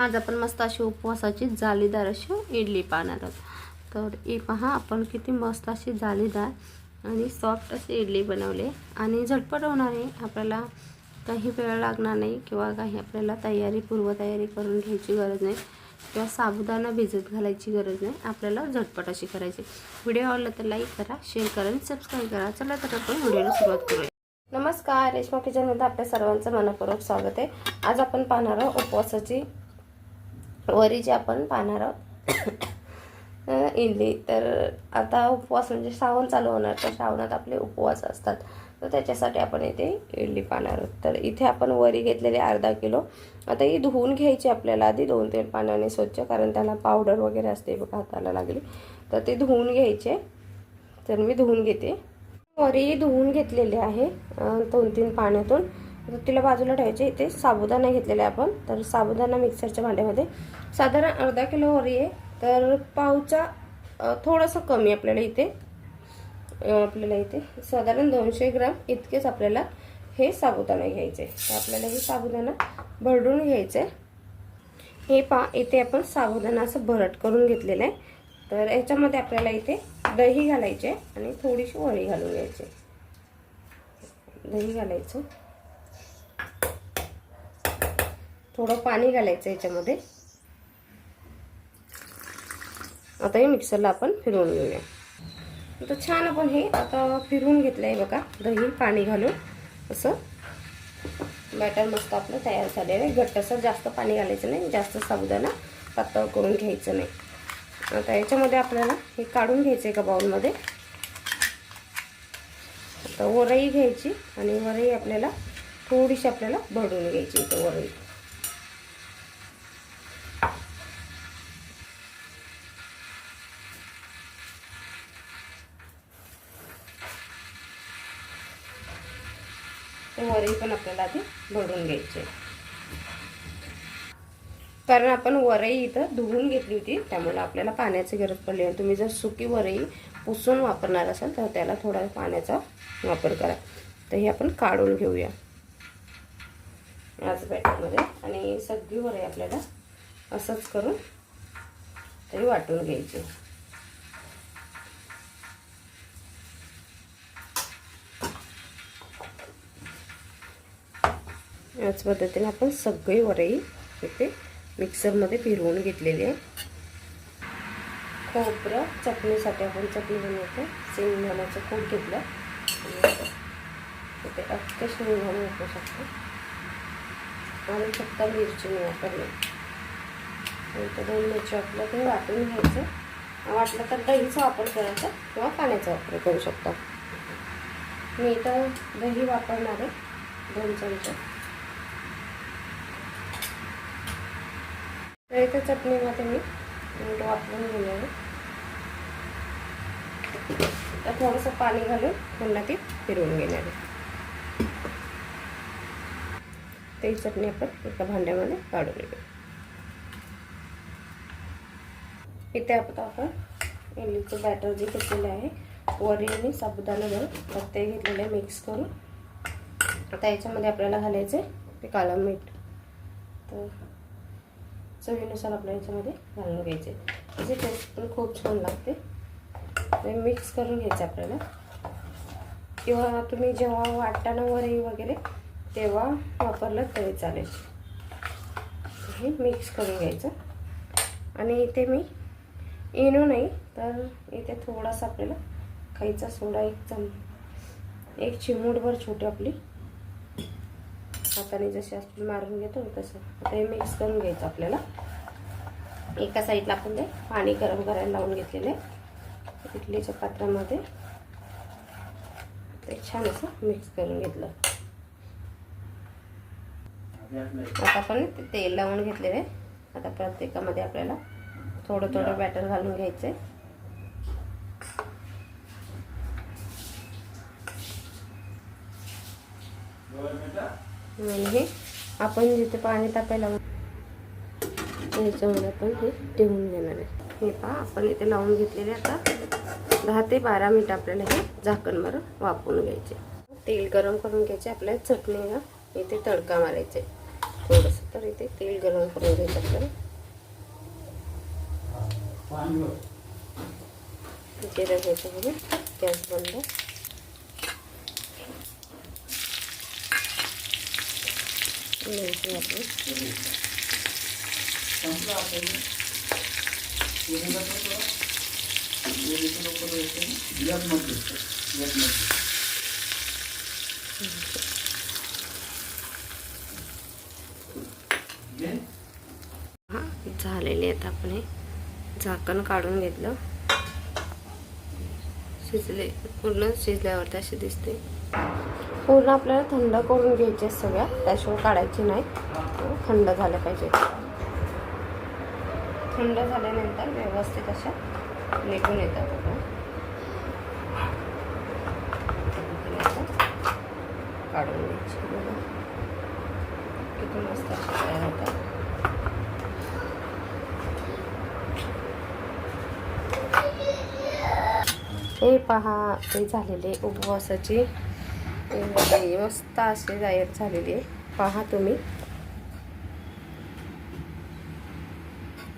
आज आपण मस्त अशी उपवासाची जाळीदार अशी इडली पाहणार आहोत. तर ही पहा आपण किती मस्त अशी जाळीदार आणि सॉफ्ट अशी इडली बनवली आणि झटपट होणार आहे. आपल्याला काही वेळ लागणार नाही किंवा काही आपल्याला तयारी पूर्वतयारी करून घ्यायची गरज नाही किंवा साबुदाणा भिजत घालायची गरज नाही. आपल्याला झटपट अशी करायची. व्हिडिओ आवडला तर लाईक करा शेअर करा आणि सबस्क्राईब करा. चला तर आपण व्हिडिओला सुरुवात करूया. नमस्कार रेश्मा किचनमध्ये आपल्या सर्वांचं मनपूर्वक स्वागत आहे. आज आपण पाहणार आहोत उपवासाची वरीची आपण पाहणार आहोत इडली तर आता उपवास म्हणजे श्रावण चालू होणार तर श्रावणात आपले उपवास असतात. तर त्याच्यासाठी आपण इथे इडली पाहणार आहोत. तर इथे आपण वरी घेतलेली अर्धा किलो. आता ही धुवून घ्यायची आपल्याला आधी दोन तीन पाण्याने स्वच्छ कारण त्याला पावडर वगैरे असते बघा हाताला लागली. तर ते धुवून घ्यायचे. तर मी धुवून घेते. वरी धुवून घेतलेली आहे दोन तीन पाण्यातून. तिला बाजूला ठेवायचे. इथे साबुदाणा घेतलेला आहे आपण. तर साबुदाणा मिक्सरच्या भांड्यामध्ये. साधारण अर्धा किलो वरी आहे. तर पावचा थोडंसं कमी आपल्याला इथे आपल्याला इथे साधारण दोनशे ग्राम इतकेच आपल्याला हे साबुदाणा घ्यायचे. तर आपल्याला हे साबुदाणा भरडून घ्यायचे हे पा इथे आपण साबुदाणा असं भरट करून घेतलेलं आहे. तर याच्यामध्ये आपल्याला इथे दही घालायचे आणि थोडीशी वळी घालून घ्यायची. दही घालायचं. थोडं पाणी घालायचं याच्यामध्ये. आता हे मिक्सरला आपण फिरवून घेऊया. तर छान आपण हे आता फिरवून घेतलं आहे बघा. दही पाणी घालून असं. बॅटर मस्त आपलं तयार झालेलं आहे घट्टसर जास्त पाणी घालायचं नाही. जास्त साबुदाणा पातळ करून घ्यायचं नाही. आता याच्यामध्ये आपल्याला हे काढून घ्यायचं आहे का बाउलमध्ये? आता वरई घ्यायची आणि वरई आपल्याला थोडीशी आपल्याला भरून घ्यायची इथं वरई ते वरही पण आपल्याला आधी भरून घ्यायचे. कारण आपण वरई इथं धुवून घेतली होती त्यामुळे आपल्याला पाण्याची गरज पडली. आणि तुम्ही जर सुकी वरई पुसून वापरणार असाल तर त्याला थोडा पाण्याचा वापर करा. तर हे आपण काढून घेऊया. याच बॅटरमध्ये. आणि सगळी वरई आपल्याला असंच करून तरी वाटून घ्यायची. याच पद्धतीने आपण सगळी वरई इथे मिक्सरमध्ये फिरवून घेतलेली आहे खोबरं चटणीसाठी आपण चटणी बनवतो. शेंगदाण्याचं कूट घेतलं. इथे अख्खे शेंगदाणे वापरू शकतो. आणि फक्त मिरची मी वापरली नंतर दोन मिरची आपलं ते वाटून घ्यायचं. वाटलं तर दहीचा वापर करायचा किंवा पाण्याचा वापर करू शकता. मी इथं दही वापरणार आहे. दोन चमचे. तर इथं चटणीमध्ये मी मीठ वापरून घेणार आहे. तर थोडंसं पाणी घालून पुन्हा ती फिरवून घेणार आहे. ते चटणी आपण एका भांड्यामध्ये काढून घेऊ इथे आता आपण इडलीचं बॅटर जे घेतलेलं आहे वरी आणि साबुदाणा भरून तर ते घेतलेले मिक्स करून. आता याच्यामध्ये आपल्याला घालायचं आहे ते काळं मीठ. तर चवीनुसार आपल्या याच्यामध्ये घालून घ्यायचे. त्याची टेस्ट पण खूप छान लागते. ते मिक्स करून घ्यायचं आपल्याला. किंवा तुम्ही जेव्हा वाटताना वरई वगैरे तेव्हा वापरलं तरी चालेल. हे मिक्स करून घ्यायचं. आणि इथे मी इनो नाही तर इथे थोडासा आपल्याला खायचा सोडा एक चम एक चिमूटभर छोटी आपली हाताने जशी आपण मारून घेतो तसं. आता हे मिक्स करून घ्यायचं आपल्याला. एका साईडला आपण ते पाणी गरम करायला लावून घेतलेलं आहे. इडलीच्या पात्रामध्ये. ते छान असं मिक्स करून घेतलं. आता आपण ते तेल लावून घेतलेलं आहे. आता प्रत्येकामध्ये आपल्याला थोडं थोडं बॅटर घालून घ्यायचं आहे. आणि हे आपण जिथे पाणी तापायला याच्यामध्ये आपण हे ठेवून घेणार आहे. हे पहा आपण इथे लावून घेतलेले आता दहा ते बारा मिनिट आपल्याला हे झाकण मारून वापरून घ्यायचे. तेल गरम करून घ्यायचे आपल्याला चटणीला इथे तडका मारायचे. थोडंसं तर इथे तेल गरम करून घ्यायचं आपल्याला. जिरं घ्यायचं बघून गॅस बंद. मिरची हा झालेले आहेत आपण हे. झाकण काढून घेतलं. शिजले पूर्ण शिजल्यावरती असे दिसते. पूर्ण आपल्याला थंड करून घ्यायचे सगळ्या त्याशिवाय काढायचे नाही थंड झालं पाहिजे थंड झाल्यानंतर व्यवस्थित अशा निघून येतात बघा. काढून घ्यायची बघा. किती मस्त अशा तयार होतात हे पहा ते झालेले उपवासाची मस्त असे जाहीर झालेली आहे. पहा तुम्ही.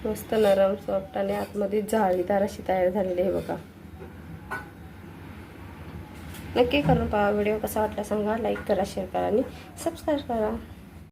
मस्त नरम सॉफ्ट आणि आतमध्ये जाळीदार अशी तयार झालेली आहे बघा. नक्की करून पहा. व्हिडिओ कसा वाटला सांगा. लाईक करा शेअर करा आणि सबस्क्राईब करा.